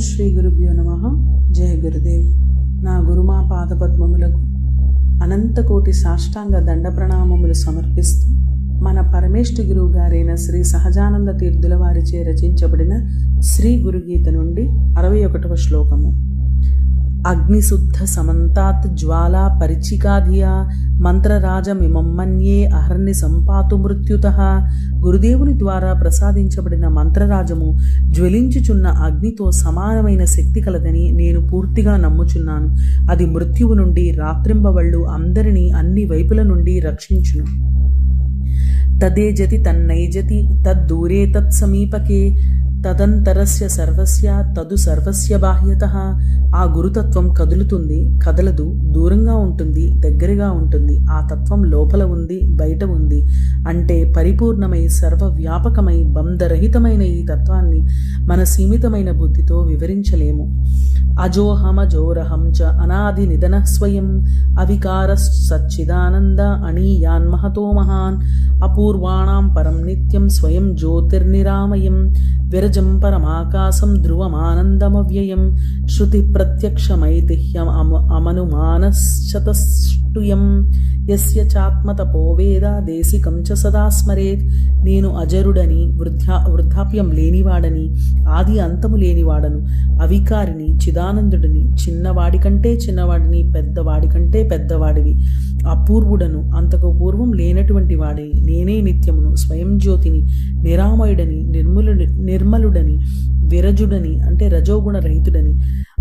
శ్రీ గురుభ్యో నమ. జయ గురుదేవ్. నా గురుమా పాదపద్మములకు అనంతకోటి సాష్టాంగ దండ ప్రణామములు సమర్పిస్తూ మన పరమేష్ఠి గురువు గారైన శ్రీ సహజానంద తీర్థుల వారిచే రచించబడిన శ్రీ గురుగీత నుండి అరవై ఒకటవ శ్లోకము. అగ్నిశుద్ధ సమంతాత్ జ్వాలా పరిచికాధియా మంత్రరాజమిమం మన్యే అహర్ని సంపాతు మృత్యుత. గురుదేవుని ద్వారా ప్రసాదించబడిన మంత్రరాజము జ్వలించుచున్న అగ్నితో సమానమైన శక్తి కలదని నేను పూర్తిగా నమ్ముచున్నాను. అది మృత్యువు నుండి రాత్రింబవళ్ళు అందరినీ అన్ని వైపుల నుండి రక్షించును. తదేజతి తన్నైజతి తద్దూరే తత్సమీపకే తదంతరస్య సర్వస్య తదు సర్వస్య బాహ్యత. ఆ గురుతత్వం కదులుతుంది కదలదు దూరంగా ఉంటుంది దగ్గరగా ఉంటుంది. ఆ తత్వం లోపల ఉంది బయట ఉంది. అంటే పరిపూర్ణమై సర్వవ్యాపకమై బంధరహితమైన ఈ తత్వాన్ని మన సీమితమైన బుద్ధితో వివరించలేము. అజోహమజోరహం చ అనాది నిధన స్వయం అవికార సచ్చిదానంద అణీయాన్ మహతో మహాన్ అపూర్వాణాం పరం నిత్యం స్వయం జ్యోతిర్నిరామయం విర परमाकाशम् ध्रुवमानन्दमव्ययम् श्रुति प्रत्यक्षमैतिह्यम् अमनुमानश्चत అమనుమానశతష్టుయం యస్య చాత్మతపో వేద దేశికం చ సదా స్మరేత్. నేను అజరుడని వృద్ధా వృద్ధాప్యం లేనివాడని ఆది అంతము లేనివాడను అవికారిని చిదానందుడిని చిన్నవాడి కంటే చిన్నవాడిని పెద్దవాడి కంటే పెద్దవాడివి. అపూర్వుడను అంతకు పూర్వం లేనటువంటి వాడిని నేనే నిత్యమును స్వయం జ్యోతిని నిరామయుడని నిర్మలుడి నిర్మలుడని విరజుడని అంటే రజోగుణ రహితుడని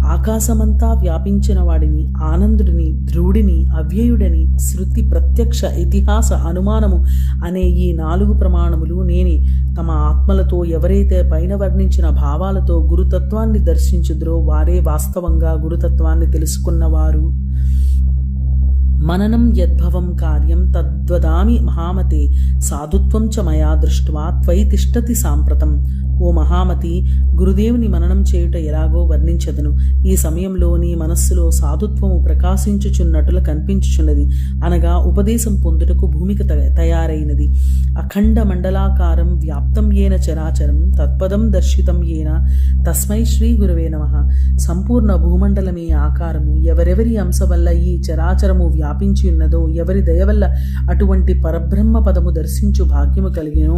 ఆకాశమంతా వ్యాపించిన వాడిని ఆనందుడిని ధ్రువుడిని అవ్యయుడని శృతి ప్రత్యక్ష ఇతిహాస అనుమానము అనే ఈ నాలుగు ప్రమాణములు నేని తమ ఆత్మలతో ఎవరైతే పైన వర్ణించిన భావాలతో గురుతత్వాన్ని దర్శించుదురో వారే వాస్తవంగా గురుతత్వాన్ని తెలుసుకున్నవారు. మననం యద్భవం కార్యం తద్వదామి మహామతే సాధుత్వం చ మయా దృష్ట్వా త్వయి తిష్టతి సాంప్రతం. ఓ మహామతి గురుదేవుని మననం చేయుట ఎలాగో వర్ణించదను. ఈ సమయంలో నీ మనస్సులో సాధుత్వము ప్రకాశించుచున్నట్లు కనిపించుచున్నది. అనగా ఉపదేశం పొందుటకు భూమిక తయారైనది. అఖండ మండలాకారం వ్యాప్తం ఏన చరాచరం తత్పదం దర్శితం ఏన తస్మై శ్రీ గురువే నమ. సంపూర్ణ భూమండలమే ఆకారము ఎవరెవరి అంశ వల్ల ఈ చరాచరము వ్యాపించి ఉన్నదో ఎవరి దయ వల్ల అటువంటి పరబ్రహ్మ పదము దర్శించు భాగ్యము కలిగినో?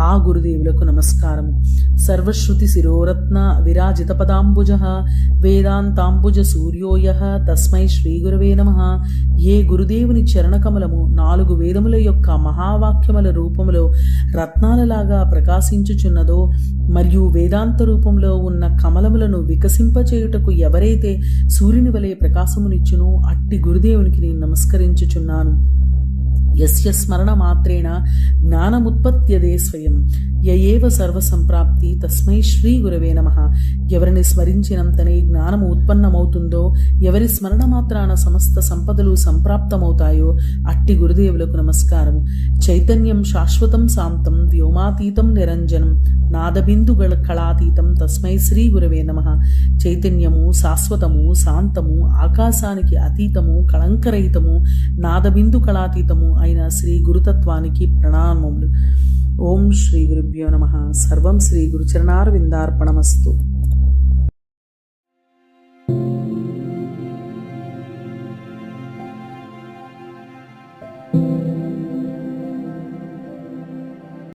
ఆ గురుదేవులకు నమస్కారము సర్వశ్రుతి శిరోరత్న విరాజిత పదాంబుజ వేదాంతాంబుజ సూర్యోయ తస్మై శ్రీగురవే నమ. ఏ గురుదేవుని చరణకమలము నాలుగు వేదముల యొక్క మహావాక్యముల రూపములో రత్నాలలాగా ప్రకాశించుచున్నదో మరియు వేదాంత రూపంలో ఉన్న కమలములను వికసింపచేయుటకు ఎవరైతే సూర్యుని వలె ప్రకాశమునిచ్చునో అట్టి గురుదేవునికి నేను నమస్కరించుచున్నాను. యస్య స్మరణ మాత్రేణ జ్ఞానముత్పత్యదే స్వయం యయేవ సర్వసంప్రాప్తి తస్మై శ్రీ గురవే నమ ఎవరిని స్మరించినంతనే జ్ఞానము ఉత్పన్నమవుతుందో ఎవరి స్మరణ మాత్రాన సమస్త సంపదలు సంప్రాప్తమవుతాయో అట్టి గురుదేవులకు నమస్కారం చైతన్యం శాశ్వతం శాంతం వ్యోమాతీతం నిరంజనం నాదబిందుగళ కళాతీతం తస్మై శ్రీ గురవే నమ. చైతన్యము శాశ్వతము శాంతము ఆకాశానికి అతీతము కళంకరహితము నాదబిందు కళాతీతము అయిన శ్రీ గురుతత్వానికి ప్రణామములు. ఓం శ్రీ గురుభ్యో నమ. సర్వం శ్రీ గురుచరణారవిందార్పణమస్తు.